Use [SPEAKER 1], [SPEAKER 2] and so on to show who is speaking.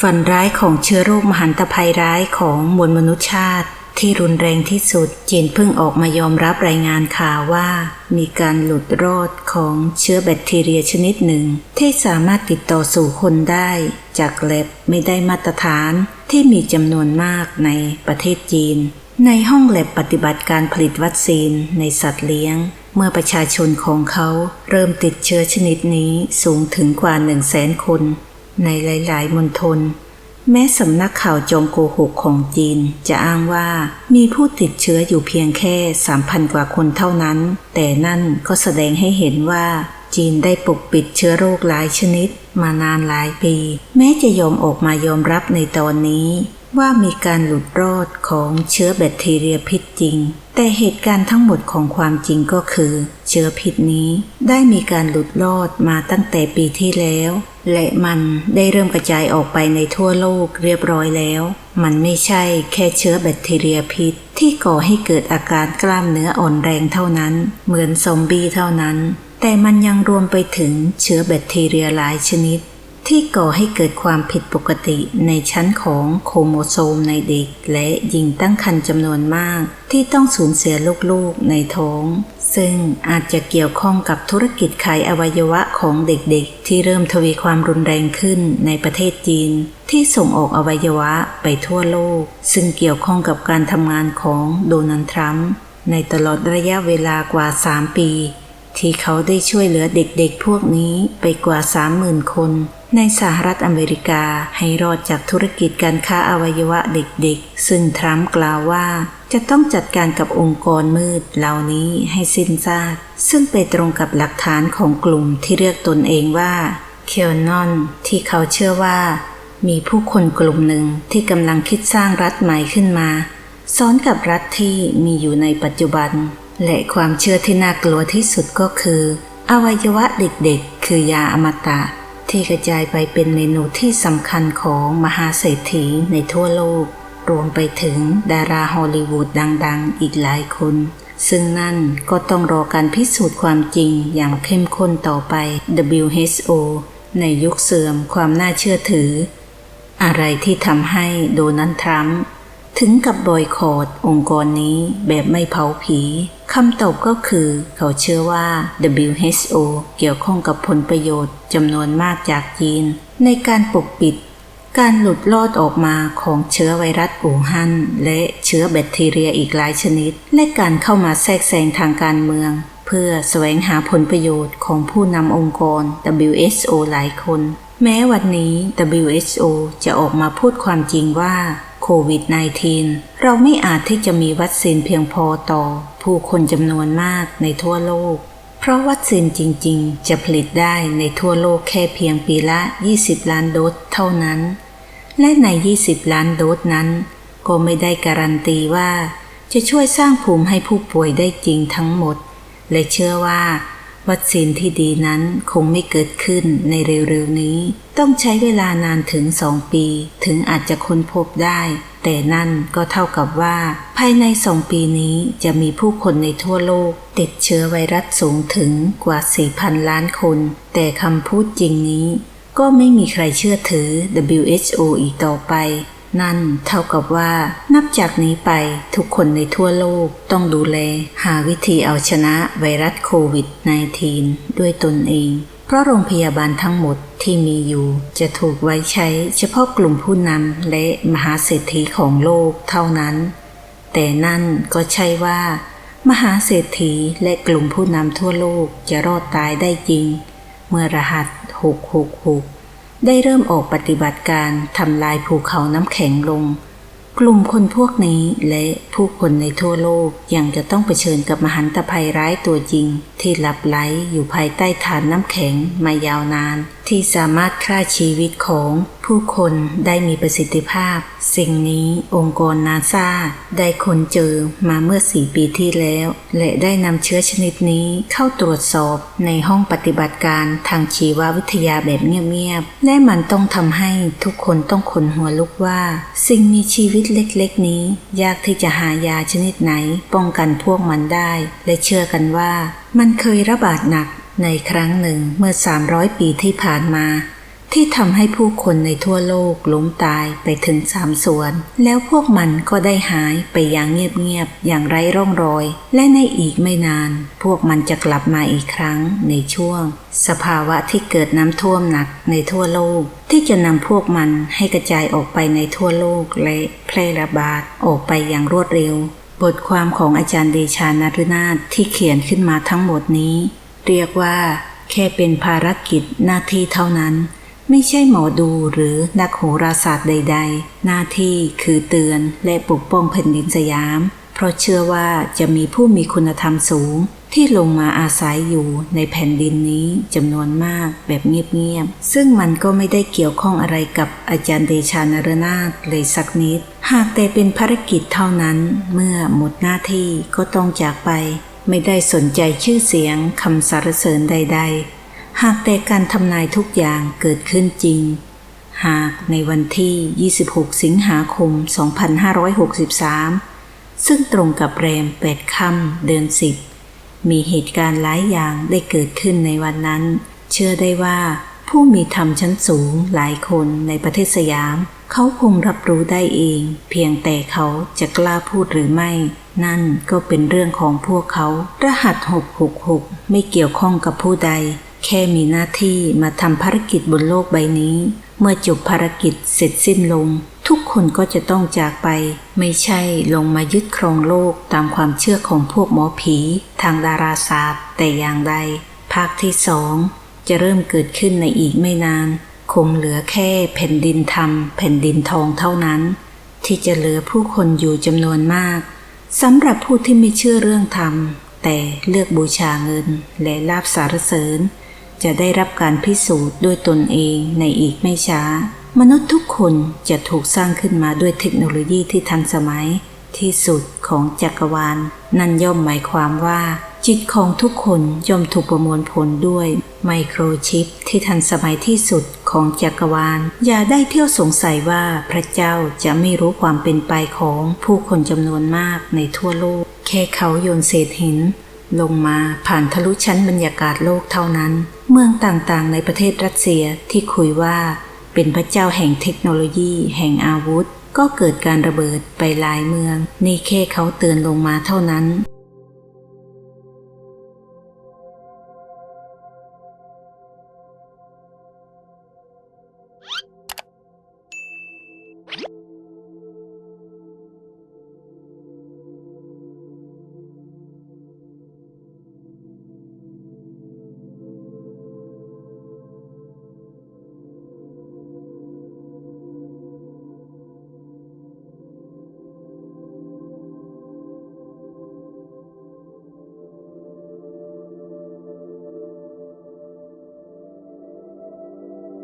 [SPEAKER 1] ฝันร้ายของเชื้อโรคมหันตภัยร้ายของมวลมนุษยชาติ ที่รุนแรงที่สุด จีนเพิ่งออกมายอมรับรายงานข่าวว่า มีการหลุดรอดของเชื้อแบคทีเรียชนิดหนึ่ง ที่สามารถติดต่อสู่คนได้ จากแลบไม่ได้มาตรฐานที่มีจำนวนมากในประเทศจีน ในห้องแลบปฏิบัติการผลิตวัคซีนในสัตว์เลี้ยงเมื่อประชาชนของเขาเริ่มติดเชื้อชนิดนี้สูงถึงกว่าหนึ่งแสนคน ในหลาย ๆ มณฑลแม้สำนักข่าวจอมโกหกของจีนจะอ้างว่ามีผู้ติดเชื้ออยู่เพียงแค่ 3,000 กว่าคนเท่านั้น แต่นั่นก็แสดงให้เห็นว่า จีนได้ปกปิดเชื้อโรคหลายชนิด มานานหลายปี แม้จะยอมออกมายอมรับในตอนนี้ ว่ามีการหลุดรอดของเชื้อแบคทีเรียพิษจริง แต่เหตุการณ์ทั้งหมดของความจริงก็คือ เชื้อพิษนี้ได้มีการหลุดรอดมาตั้งแต่ปีที่แล้ว และมันได้เริ่มกระจายออกไปในทั่วโลกเรียบร้อยแล้ว มันไม่ใช่แค่เชื้อแบคทีเรียพิษ ที่ก่อให้เกิดอาการกล้ามเนื้ออ่อนแรงเท่านั้น เหมือนซอมบี้เท่านั้น แต่มันยังรวมไปถึงเชื้อแบคทีเรียหลายชนิด ที่ก่อให้เกิดความผิดปกติในชั้นของโครโมโซมในเด็ก และหญิงตั้งครรภ์จำนวนมาก ที่ต้องสูญเสียลูกๆในท้อง ซึ่งอาจจะเกี่ยวข้องกับธุรกิจขายอวัยวะของเด็กๆ ที่เริ่มทวีความรุนแรงขึ้นในประเทศจีน ที่ส่งออกอวัยวะไปทั่วโลก ซึ่งเกี่ยวข้องกับการทำงานของโดนัลด์ทรัมป์ในตลอดระยะเวลากว่า 3 ปี ที่เขาได้ช่วยเหลือเด็กๆ พวกนี้ไปกว่า 30,000 คน ในสหรัฐอเมริกาให้รอดจากธุรกิจการค้าอวัยวะเด็กๆ ซึ่งทรัมป์กล่าวว่า จะต้องจัดการกับองค์กรมืดเหล่านี้ให้สิ้นซากซึ่งไปตรงกับหลักฐานของกลุ่มที่เรียกตนเองว่าเคียนอนที่เขาเชื่อว่า มีผู้คนกลุ่มหนึ่งที่กำลังคิดสร้างรัฐใหม่ขึ้นมา ซ้อนกับรัฐที่มีอยู่ในปัจจุบัน และความเชื่อที่น่ากลัวที่สุดก็คือ อวัยวะเด็กๆ คือยาอมตะ ที่กระจายไปเป็นเมนูที่สำคัญของมหาเศรษฐีในทั่วโลก รวมไปถึงดาราฮอลลีวูดดังๆ อีกหลายคน ซึ่งนั่นก็ต้องรอการพิสูจน์ความจริงอย่างเข้มข้นต่อไป WHO ในยุคเสื่อมความน่าเชื่อถือ อะไรที่ทำให้โดนัลด์ทรัมป์ ถึงกับ บอยคอรดองค์กรนี้แบบไม่เผาผีคำตอบก็คือ เขาเชื่อว่า WHO เกี่ยวข้องกับผลประโยชน์จำนวนมากจากจีน ในการปกปิด การหลุดลอดออกมาของเชื้อไวรัสอู่ฮั่นและเชื้อแบคทีเรียอีกหลายชนิด และการเข้ามาแทรกแซงทางการเมือง เพื่อแสวงหาผลประโยชน์ของผู้นำองค์กร WHO หลายคน แม้วันนี้ WHO จะออกมาพูดความจริงว่า โควิด -19 เราไม่อาจที่จะมีวัคซีนเพียงพอต่อ ผู้คนจำนวนมากในทั่วโลก เพราะวัคซีนจริงๆ จะผลิตได้ในทั่วโลกแค่เพียงปีละ 20 ล้านโดสเท่านั้น และใน 20 ล้านโดสนั้น ก็ไม่ได้การันตีว่า จะช่วยสร้างภูมิให้ผู้ป่วยได้จริงทั้งหมด และเชื่อว่า วัคซีนที่ดีนั้นคงไม่เกิดขึ้นในเร็วๆนี้ ต้องใช้เวลานานถึงสองปี ถึงอาจจะค้นพบได้ แต่นั่นก็เท่ากับว่า ภายในสองปีนี้จะมีผู้คนในทั่วโลก ติดเชื้อไวรัสสูงถึงกว่า 4,000 ล้านคน แต่คำพูดจริงนี้ ก็ไม่มีใครเชื่อถือ WHO อีกต่อไป นั่นเท่ากับว่านับจากนี้ไปทุกคนในทั่วโลกต้องดูแล หาวิธีเอาชนะไวรัสโควิด -19 ด้วยตนเอง เพราะโรงพยาบาลทั้งหมดที่มีอยู่จะถูกไว้ใช้เฉพาะกลุ่มผู้นำและมหาเศรษฐีของโลกเท่านั้น แต่นั่นก็ใช่ว่า มหาเศรษฐีและกลุ่มผู้นำทั่วโลกจะรอดตายได้จริง เมื่อรหัส 666 ได้เริ่มออกปฏิบัติการทำลายภูเขาน้ำแข็งลง กลุ่มคนพวกนี้และผู้คนในทั่วโลกยังจะต้องเผชิญกับมหันตภัยร้ายตัวจริง ที่หลับไหลอยู่ภายใต้ฐานน้ำแข็งมายาวนานที่สามารถฆ่าชีวิตของผู้คนได้มีประสิทธิภาพ สิ่งนี้องค์กรนาซาได้ค้นเจอมาเมื่อสี่ปีที่แล้ว และได้นำเชื้อชนิดนี้เข้าตรวจสอบในห้องปฏิบัติการทางชีววิทยาแบบเงียบๆ และมันต้องทำให้ทุกคนต้องขนหัวลุกว่า สิ่งมีชีวิตเล็กๆ นี้ ยากที่จะหายาชนิดไหน ป้องกันพวกมันได้ และเชื่อกันว่า มันเคยระบาดหนัก ในครั้งหนึ่งเมื่อ 300 ปีที่ผ่านมา ที่ทำให้ผู้คนในทั่วโลกล้มตายไปถึงสามส่วน แล้วพวกมันก็ได้หายไปอย่างเงียบๆอย่างไร้ร่องรอย และในอีกไม่นาน พวกมันจะกลับมาอีกครั้งในช่วง สภาวะที่เกิดน้ำท่วมหนักในทั่วโลก ที่จะนำพวกมันให้กระจายออกไปในทั่วโลกและแพร่ระบาดออกไปอย่างรวดเร็ว บทความของอาจารย์เดชานารุนาถที่เขียนขึ้นมาทั้งหมดนี้ เรียกว่าแค่เป็นภารกิจหน้าที่เท่านั้น ไม่ใช่หมอดูหรือนักโหราศาสตร์ใด ๆ หน้าที่คือเตือนและปกป้องแผ่นดินสยาม เพราะเชื่อว่าจะมีผู้มีคุณธรรมสูง ที่ลงมาอาศัยอยู่ในแผ่นดินนี้จำนวนมากแบบเงียบๆ ซึ่งมันก็ไม่ได้เกี่ยวข้องอะไรกับอาจารย์เดชานรนาถเลยสักนิด หากแต่เป็นภารกิจเท่านั้น เมื่อหมดหน้าที่ก็ต้องจากไป ไม่ได้สนใจชื่อเสียงคำสรรเสริญใด ๆ หากแต่การทำนายทุกอย่างเกิดขึ้นจริง หากในวันที่ 26 สิงหาคม 2563 ซึ่งตรงกับแรมแปดค่ำเดือนสิบมีเหตุการณ์หลายอย่างได้เกิดขึ้นในวันนั้น เชื่อได้ว่าผู้มีธรรมชั้นสูงหลายคนในประเทศสยาม เขาคงรับรู้ได้เอง เพียงแต่เขาจะกล้าพูดหรือไม่ นั่นก็เป็นเรื่องของพวกเขา รหัส 666 ไม่เกี่ยวข้องกับผู้ใด แค่มีหน้าที่มาทำภารกิจบนโลกใบนี้ เมื่อจบภารกิจเสร็จสิ้นลง ทุกคนก็จะต้องจากไป ไม่ใช่ลงมายึดครองโลกตามความเชื่อของพวกหมอผี ทางดาราศาสตร์ แต่อย่างใด ภาคที่สองจะเริ่มเกิดขึ้นในอีกไม่นาน คงเหลือแค่แผ่นดินธรรม แผ่นดินทองเท่านั้น ที่จะเหลือผู้คนอยู่จำนวนมาก สำหรับผู้ที่ไม่เชื่อเรื่องธรรม แต่เลือกบูชาเงินและลาบสารเสริญ จะได้รับการพิสูจน์ด้วยตนเองในอีกไม่ช้า มนุษย์ทุกคนจะถูกสร้างขึ้นมาด้วยเทคโนโลยีที่ทันสมัย ที่สุดของจักรวาล นั่นย่อมหมายความว่า จิตของทุกคนย่อมถูกประมวลผลด้วยไมโครชิปที่ทันสมัยที่สุด ของจักรวาล อย่าได้เที่ยวสงสัยว่าพระเจ้าจะไม่รู้ความเป็นไปของผู้คนจำนวนมากในทั่วโลก แค่เขาโยนเศษหิน ลงมาผ่านทะลุชั้นบรรยากาศโลกเท่านั้น เมืองต่างๆ ในประเทศรัสเซียที่คุยว่า เป็นพระเจ้าแห่งเทคโนโลยี แห่งอาวุธ ก็เกิดการระเบิดไปหลายเมือง นี่แค่เขาเตือนลงมาเท่านั้น